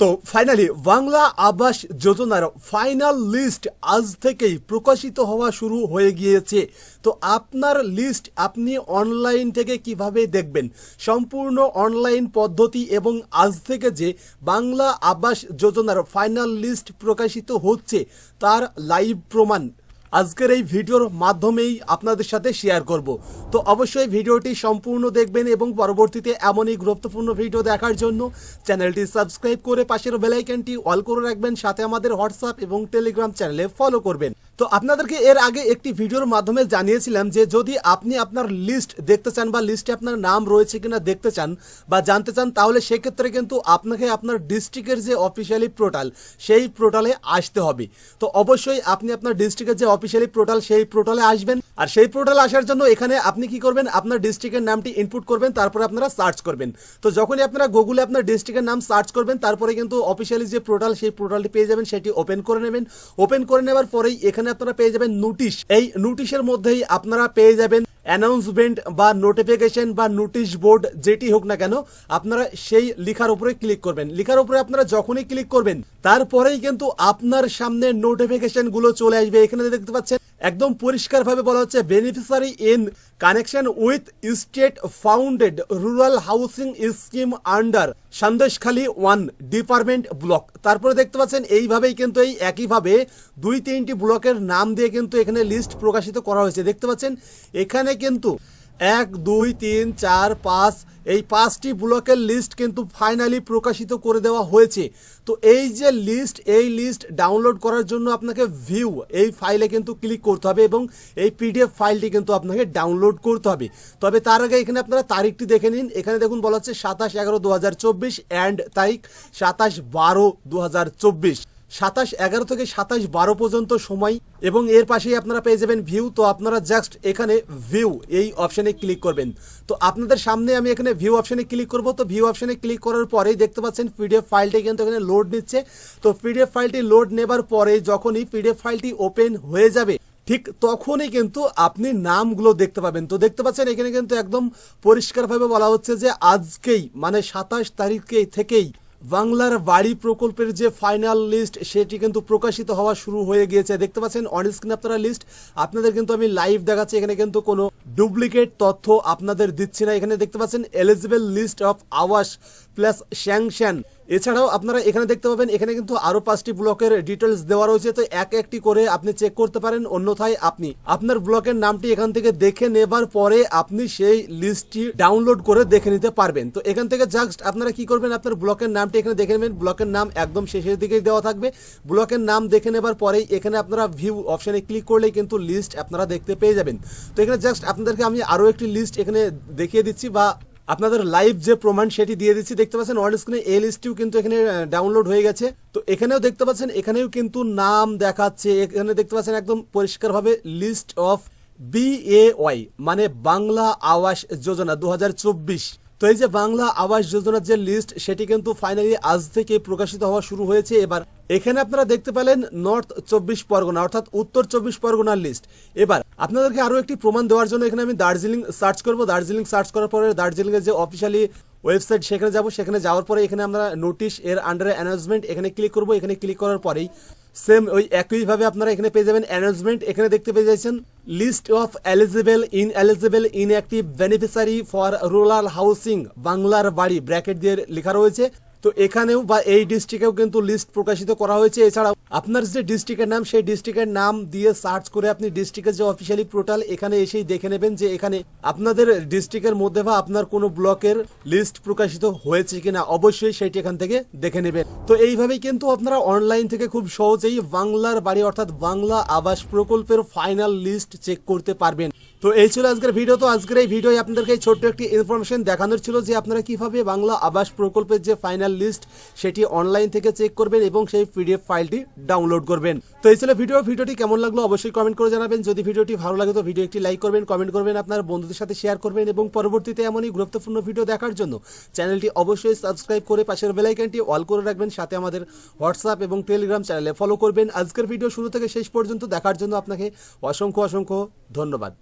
তো ফাইনালি বাংলা আবাস যোজনার ফাইনাল লিস্ট আজ থেকেই প্রকাশিত হওয়া শুরু হয়ে গিয়েছে। তো আপনার লিস্ট আপনি অনলাইন থেকে কীভাবে দেখবেন? সম্পূর্ণ অনলাইন পদ্ধতি এবং আজ থেকে যে বাংলা আবাস যোজনার ফাইনাল লিস্ট প্রকাশিত হচ্ছে, তার লাইভ প্রমাণ। আজকের এই ভিডিওর মাধ্যমেই আপনাদের সাথে শেয়ার করব। তো অবশ্যই ভিডিওটি সম্পূর্ণ দেখবেন এবং পরবর্তীতে এমনই গুরুত্বপূর্ণ ভিডিও দেখার জন্য চ্যানেলটি সাবস্ক্রাইব করে পাশের বেলাইকনটি অল করে রাখবেন, সাথে আমাদের হোয়াটসঅ্যাপ এবং টেলিগ্রাম চ্যানেলে ফলো করবেন। তো আপনাদেরকে এর আগে একটি ভিডিওর মাধ্যমে জানিয়েছিলাম যে যদি আপনি আপনার লিস্ট দেখতে চান বা লিস্টে আপনার নাম রয়েছে কিনা দেখতে চান বা জানতে চান, তাহলে সেক্ষেত্রে কিন্তু আপনাকে আপনার ডিস্ট্রিক্টের যে অফিসিয়ালি পোর্টাল সেই পোর্টালে আসতে হবে। তো অবশ্যই আপনি আপনার ডিস্ট্রিক্টের যে অফিসিয়ালি পোর্টাল সেই পোর্টালে আসবেন। আর সেই পোর্টালে আসার জন্য এখানে আপনি কি করবেন? আপনার ডিস্ট্রিক্টের নামটি ইনপুট করবেন, তারপরে আপনারা সার্চ করবেন। তো যখনই আপনারা গুগলে আপনার ডিস্ট্রিক্টের নাম সার্চ করবেন, তারপরে কিন্তু অফিসিয়ালি যে পোর্টাল সেই পোর্টালটি পেয়ে যাবেন, সেটি ওপেন করে নেবেন। ওপেন করে নেওয়ার পরেই এখানে আপনারা পেয়ে যাবেন নোটিশ এই নোটিশের মধ্যেই আপনারা পেয়ে যাবেন অ্যানাউন্সমেন্ট বা নোটিফিকেশন বা নোটিশ বোর্ড যেটি হোক না কেন, আপনারা সেই লিখার উপরে ক্লিক করবেন। লিখার উপরে আপনারা যখনই ক্লিক করবেন, তারপরেই কিন্তু আপনার সামনে নোটিফিকেশনগুলো চলে আসবে। এখানে দেখতে পাচ্ছেন একদম পরিষ্কারভাবে বলা হচ্ছে beneficiary in connection with state founded rural housing scheme under Sandeshkhali one department block তারপরে দেখতে পাচ্ছেন, এইভাবেই কিন্তু এই একইভাবে দুই তিনটি ব্লকের নাম দিয়ে কিন্তু এখানে লিস্ট প্রকাশিত করা হয়েছে। দেখতে পাচ্ছেন, এখানে কিন্তু এক, দুই, তিন, চার, পাঁচ এই পাঁচটি ব্লকের লিস্ট কিন্তু ফাইনালি প্রকাশিত করে দেওয়া হয়েছে। তো এই যে লিস্ট এই লিস্ট ডাউনলোড করার জন্য আপনাকে ভিউ এই ফাইলে কিন্তু ক্লিক করতে হবে এবং এই পিডিএফ ফাইলটি কিন্তু আপনাকে ডাউনলোড করতে হবে। তবে তার আগে এখানে আপনারা তারিখটি দেখে নিন। এখানে দেখুন বলা হচ্ছে সাতাশ এগারো দু হাজার চব্বিশ অ্যান্ড তারিখ সাতাশ বারো দু হাজার চব্বিশ। সাতাশ এগারো থেকে সাতাশ বারো পর্যন্ত সময় এবং এর পাশেই আপনারা পেয়ে যাবেন ভিউ তো আপনারা জাস্ট এখানে ভিউ এই অপশানে ক্লিক করবেন। তো আপনাদের সামনে আমি এখানে ভিউ অপশানে ক্লিক করব। তো ভিউ অপশানে ক্লিক করার পরেই দেখতে পাচ্ছেন পিডিএফ ফাইলটি কিন্তু এখানে লোড নিচ্ছে। তো পিডিএফ ফাইলটি লোড নেবার পরে যখনই পিডিএফ ফাইলটি ওপেন হয়ে যাবে, ঠিক তখনই কিন্তু আপনি নামগুলো দেখতে পাবেন। তো দেখতে পাচ্ছেন এখানে কিন্তু একদম পরিষ্কারভাবে বলা হচ্ছে যে আজকেই মানে সাতাশ তারিখে থেকেই বাংলার বাড়ি প্রকল্পের যে ফাইনাল লিস্ট সেটি কিন্তু প্রকাশিত হওয়া শুরু হয়ে গিয়েছে। দেখতে পাচ্ছেন অন স্ক্রিন আপনারা লিস্ট আপনাদের কিন্তু আমি লাইভ দেখাচ্ছি, এখানে কিন্তু কোনো ডুপ্লিকেট তথ্য আপনাদের দিচ্ছি না। এখানে দেখতে পাচ্ছেন eligible list of Awas plus sanction এছাড়াও আপনারা এখানে দেখতে পাবেন, এখানে কিন্তু আরও পাঁচটি ব্লকের ডিটেলস দেওয়া রয়েছে। তো এক একটি করে আপনি চেক করতে পারেন, অন্যথায় আপনি, আপনার ব্লকের নামটি এখান থেকে দেখে নেবার পরে আপনি সেই লিস্টটি ডাউনলোড করে দেখে নিতে পারবেন। তো এখান থেকে জাস্ট আপনারা কি করবেন, আপনার ব্লকের নামটি এখানে দেখে নেবেন। ব্লকের নাম একদম শেষের দিকেই দেওয়া থাকবে। ব্লকের নাম দেখে নেবার পরেই এখানে আপনারা ভিউ অপশানে ক্লিক করলেই কিন্তু লিস্ট আপনারা দেখতে পেয়ে যাবেন। তো এখানে জাস্ট আপনাদেরকে আমি আরও একটি লিস্ট এখানে দেখিয়ে দিচ্ছি বা আপনাদের লাইভ যে প্রমাণ সেটি দিয়ে দিচ্ছি। দেখতে পাচ্ছেন অন স্ক্রিনে এই লিস্টটিও কিন্তু এখানে ডাউনলোড হয়ে গেছে। তো এখানেও দেখতে পাচ্ছেন, এখানেও কিন্তু নাম দেখাচ্ছে। এখানে দেখতে পাচ্ছেন একদম পরিষ্কারভাবে লিস্ট অফ বিএওয়াই মানে বাংলা আবাস যোজনা দু হাজার চব্বিশ। তো এই যে বাংলা আবাস যোজনার যে লিস্ট সেটি কিন্তু ফাইনালি আজ থেকে প্রকাশিত হওয়া শুরু হয়েছে। এবার এখানে আপনারা দেখতে পেলেন নর্থ চব্বিশ পরগনা, অর্থাৎ উত্তর চব্বিশ পরগনার লিস্ট এবার আপনাদেরকে আরও একটি প্রমাণ দেওয়ার জন্য এখানে আমি দার্জিলিং সার্চ করব। দার্জিলিং সার্চ করার পরে দার্জিলিং এর যে অফিসিয়ালি ওয়েবসাইট সেখানে যাব। সেখানে যাওয়ার পরে এখানে আমরা নোটিশ এর আন্ডারে অ্যানাউন্সমেন্ট এখানে ক্লিক করব। এখানে ক্লিক করার পরেই সেম ওই একইভাবে আপনারা এখানে পেয়ে যাবেন অ্যানাউন্সমেন্ট এখানে দেখতে পেয়ে যাচ্ছেন list of eligible in eligible in active beneficiary for rural housing, বাংলার বাড়ি, ব্র্যাকেট দিয়ে লেখা রয়েছে। তো এখানেও বা এই ডিস্ট্রিক্টেও কিন্তু লিস্ট প্রকাশিত করা হয়েছে। এছাড়াও আপনার যে ডিস্ট্রিক্টের নাম, সেই ডিস্ট্রিক্টের নাম দিয়ে সার্চ করে আপনি ডিস্ট্রিক্টের যে অফিসিয়ালি পোর্টাল এখানে এসেই দেখে নেবেন যে এখানে আপনাদের ডিস্ট্রিক্টের মধ্যে বা আপনার কোনো ব্লকের লিস্ট প্রকাশিত হয়েছে কিনা, অবশ্যই সেটি এখান থেকে দেখে নেবেন। তো এইভাবেই কিন্তু আপনারা অনলাইন থেকে খুব সহজেই বাংলার বাড়ি অর্থাৎ বাংলা আবাস প্রকল্পের ফাইনাল লিস্ট চেক করতে পারবেন। তো এই ছিল আজকের ভিডিও তো আজকের এই ভিডিও আপনাদেরকে ছোট্ট একটি ইনফরমেশন দেখানোর ছিল যে আপনারা কীভাবে বাংলা আবাস প্রকল্পের যে ফাইনাল লিস্ট সেটি অনলাইন থেকে চেক করবেন এবং সেই পিডিএফ ফাইলটি ডাউনলোড করবেন। তো এই ছিল ভিডিও ভিডিওটি কেমন লাগল অবশ্যই কমেন্ট করে জানাবেন। যদি ভিডিওটি ভালো লাগে তো ভিডিও একটি লাইক করবেন কমেন্ট করবেন, আপনার বন্ধুদের সাথে শেয়ার করবেন এবং পরবর্তীতে এমনই গুরুত্বপূর্ণ ভিডিও দেখার জন্য চ্যানেলটি অবশ্যই সাবস্ক্রাইব করে পাশের বেলাইকনটি অল করে রাখবেন। সাথে আমাদের হোয়াটসঅ্যাপ এবং টেলিগ্রাম চ্যানেলে ফলো করবেন। আজকের ভিডিও শুরু থেকে শেষ পর্যন্ত দেখার জন্য আপনাকে অসংখ্য অসংখ্য ধন্যবাদ।